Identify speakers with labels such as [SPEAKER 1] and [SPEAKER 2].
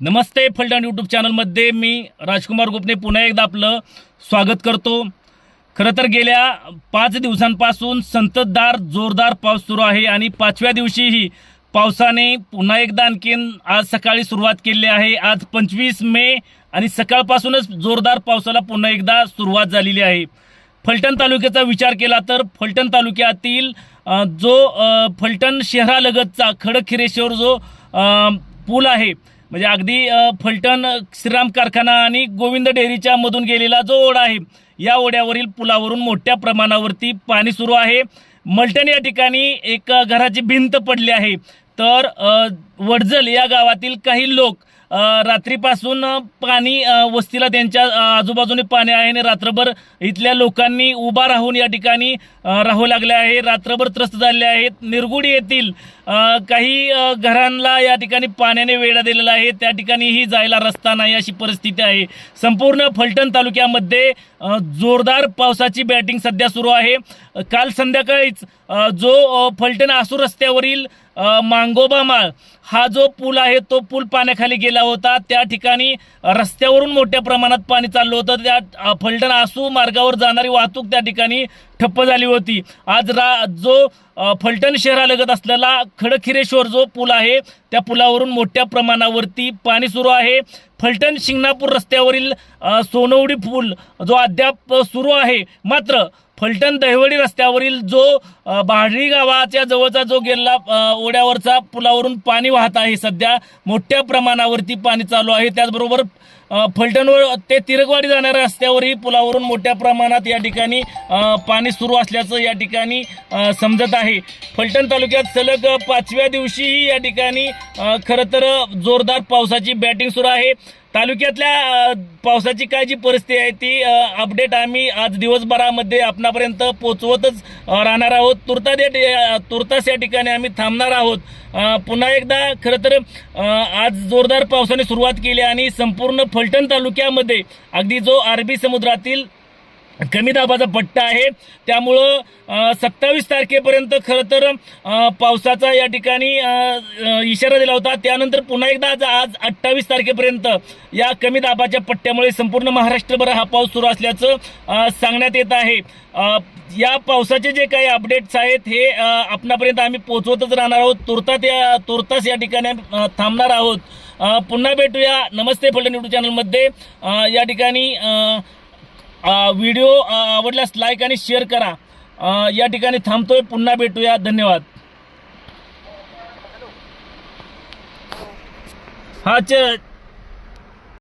[SPEAKER 1] नमस्ते Phaltan YouTube चॅनलमध्ये मी राजकुमार गोपने पुन्हा एकदा आपलं स्वागत करतो. खरं तर गेल्या पाच दिवसांपासून संततधार जोरदार पाऊस सुरू आहे आणि पाचव्या दिवशीही पावसाने पुन्हा एकदा आणखीन आज सकाळी सुरुवात केली आहे. आज पंचवीस मे आणि सकाळपासूनच जोरदार पावसाला पुन्हा एकदा सुरुवात झालेली आहे. फलटण तालुक्याचा विचार केला तर फलटण तालुक्यातील जो फलटण शहरालगतचा खडखिरेश्वर जो पूल आहे म्हणजे अगदी फलटण श्रीराम कारखाना आणि गोविंद डेअरीच्या मधून गेलेला जो ओढा आहे या ओढ्यावरील पुलावरून मोठ्या प्रमाणावरती पाणी सुरू आहे. मलटण या ठिकाणी एक घराची भिंत पडली आहे. तर वडजल या गावातील काही लोक रात्रीपासून पाणी वस्तीला त्यांच्या आजूबाजूने पाणी आहे आणि रात्रभर इथल्या लोकांनी उभा राहून या ठिकाणी राहू लागले आहे. रात्रभर त्रस्त झाले आहेत. निरगुडी येथील काही घरांना या ठिकाणी पाण्याने वेढा दिलेला आहे. त्या ठिकाणीही जायला रस्ता नाही अशी परिस्थिती आहे. संपूर्ण फलटण तालुक्यामध्ये जोरदार पावसाची बॅटिंग सध्या सुरू आहे. काल संध्याकाळीच जो फलटण आसू रस्त्यावरील मांगोबा माळ हा जो पूल आहे तो पूल पाण्याखाली गेला होता. त्या ठिकाणी रस्त्यावरून मोठ्या प्रमाणात पाणी चाललं होतं. त्या फलटण आसू मार्गावर जाणारी वाहतूक त्या ठिकाणी ठप्प झाली होती. आज रा जो फलटण शहरालगत असलेला खडखिरेश्वर जो पूल आहे त्या पुलावरून मोठ्या प्रमाणावरती पाणी सुरू आहे. फलटण शिंगणापूर रस्त्यावरील सोनवडी पूल जो अद्याप सुरू आहे. मात्र फलटण दहिवडी रस्त्यावरील जो अ, बाहडी गावाच्या जवळचा जो गेल्ला ओढ्यावरचा पुलावरून पाणी वाहत आहे सध्या मोठ्या प्रमाणावरती पाणी चालू आहे. त्याचबरोबर फलटणवर ते तिरकवाडी जाणाऱ्या रस्त्यावरही पुलावरून मोठ्या प्रमाणात या ठिकाणी पाणी सुरू असल्याचं या ठिकाणी समजत आहे. फलटण तालुक्यात सलग पाचव्या दिवशीही या ठिकाणी खरं तर जोरदार पावसाची बॅटिंग सुरू आहे. तालुक्यातल्या पावसाची काय जी परिस्थिती आहे ती अपडेट आम्ही आज दिवसभरामध्ये आपणापर्यंत पोचवतच राहणार आहोत. तुर्तास या तुर्तास या ठिकाणी आम्ही थांबणार आहोत. पुन्हा एकदा खरं तर आज जोरदार पावसाने सुरुवात केली आणि संपूर्ण फलटण तालुक्यामध्ये अगदी जो अरबी समुद्रातील कमी दाबाचा पट्टा आहे. त्यामुळं सत्तावीस तारखेपर्यंत खरं तर पावसाचा या ठिकाणी इशारा दिला होता. त्यानंतर पुन्हा एकदा आज आज अठ्ठावीस तारखेपर्यंत या कमी दाबाच्या पट्ट्यामुळे संपूर्ण महाराष्ट्रभर हा पाऊस सुरू असल्याचं सांगण्यात येत आहे. या पावसाचे जे काही अपडेट्स आहेत हे आपणापर्यंत आम्ही पोहोचवतच राहणार आहोत. तुर्तात या तुर्तास या ठिकाणी थांबणार आहोत. पुन्हा भेटूया. नमस्ते फलटण यूट्यूब चॅनलमध्ये. या ठिकाणी व्हिडिओ आवडल्यास लाईक आणि शेअर करा. या ठिकाणी थांबतोय. पुन्हा भेटूया. धन्यवाद. हा च